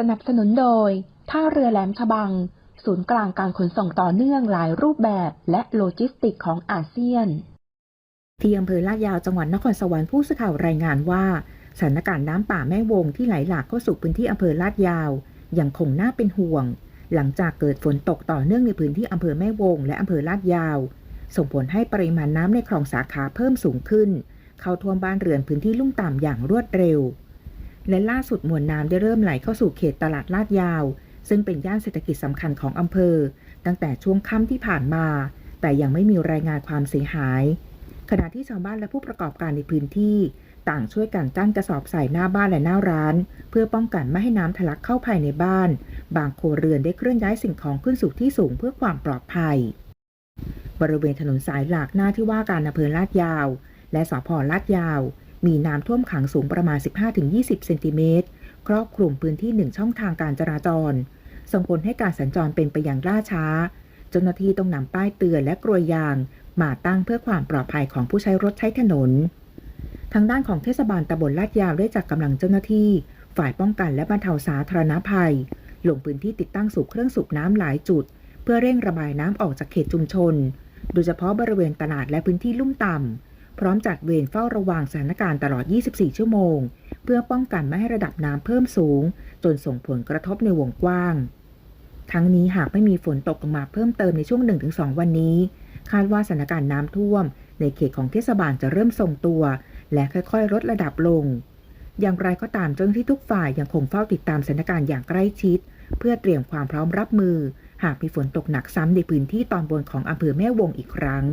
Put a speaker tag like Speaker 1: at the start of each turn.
Speaker 1: สนับสนุนโดย ท่าเรือแหลมฉบัง ศูนย์กลางการขนส่งต่อเนื่องหลายรูปแบบและโลจิสติกของอาเซียน ที่อำเภอลาดยาวจังหวัดนครสวรรค์ผู้สื่อข่าวรายงานว่า สถานการณ์น้ำป่าแม่วงที่ไหลหลากเข้าสู่พื้นที่อำเภอลาดยาว ยังคงน่าเป็นห่วง หลังจากเกิดฝนตกต่อเนื่องในพื้นที่อำเภอแม่วง และอำเภอลาดยาว ส่งผลให้ปริมาณน้ำในคลองสาขาเพิ่มสูงขึ้น เข้าท่วมบ้านเรือนพื้นที่ลุ่มต่ำอย่างรวดเร็ว และล่าสุดมวลน้ำได้เริ่มไหลเข้าสู่เขตตลาดลาดยาว ซึ่งเป็นย่านเศรษฐกิจสำคัญของอำเภอ ตั้งแต่ช่วงค่ำที่ผ่านมา แต่ยังไม่มีรายงานความเสียหาย ขณะที่ชาวบ้านและผู้ประกอบการในพื้นที่ ต่างช่วยกันกั้นกระสอบใส่หน้าบ้านและหน้าร้าน เพื่อป้องกันไม่ให้น้ำทะลักเข้าภายในบ้าน บางครัวเรือนได้เคลื่อนย้ายสิ่งของขึ้นสู่ที่สูงเพื่อความปลอดภัย บริเวณถนนสายหลักหน้าที่ว่าการอำเภอลาดยาว และสพลาดยาว มีน้ำท่วมขังสูงประมาณ 15-20 เซนติเมตร ครอบคลุมพื้นที่หนึ่งช่องทางการจราจร ส่งผลให้การสัญจรเป็นไปอย่างล่าช้า เจ้าหน้าที่ต้องนำป้ายเตือนและกรวยยาง มาตั้งเพื่อความปลอดภัยของผู้ใช้รถใช้ถนน ทางด้านของเทศบาลตำบลลาดยาวได้จัดกำลังเจ้าหน้าที่ ฝ่ายป้องกันและบรรเทาสาธารณภัย ลงพื้นที่ติดตั้งสูบเครื่องสูบน้ำหลายจุด เพื่อเร่งระบายน้ำออกจากเขตชุมชน โดยเฉพาะบริเวณตลาดและพื้นที่ลุ่มต่ำ พร้อมจัดเวรเฝ้าระวังสถานการณ์ตลอด 24 ชั่วโมง เพื่อป้องกันไม่ให้ระดับน้ำเพิ่มสูง จนส่งผลกระทบในวงกว้าง ทั้งนี้หากไม่มีฝนตกลงมาเพิ่มเติมในช่วง 1-2 วันนี้ คาดว่าสถานการณ์น้ำท่วม ในเขตของเทศบาลจะเริ่มทรงตัว และค่อยๆ ลดระดับลง อย่างไรก็ตามเจ้าหน้าที่ทุกฝ่ายยังคงเฝ้าติดตามสถานการณ์อย่างใกล้ชิด เพื่อเตรียมความพร้อมรับมือ หากมีฝนตกหนักซ้ำในพื้นที่ตอนบนของอำเภอแม่วงอีกครั้ง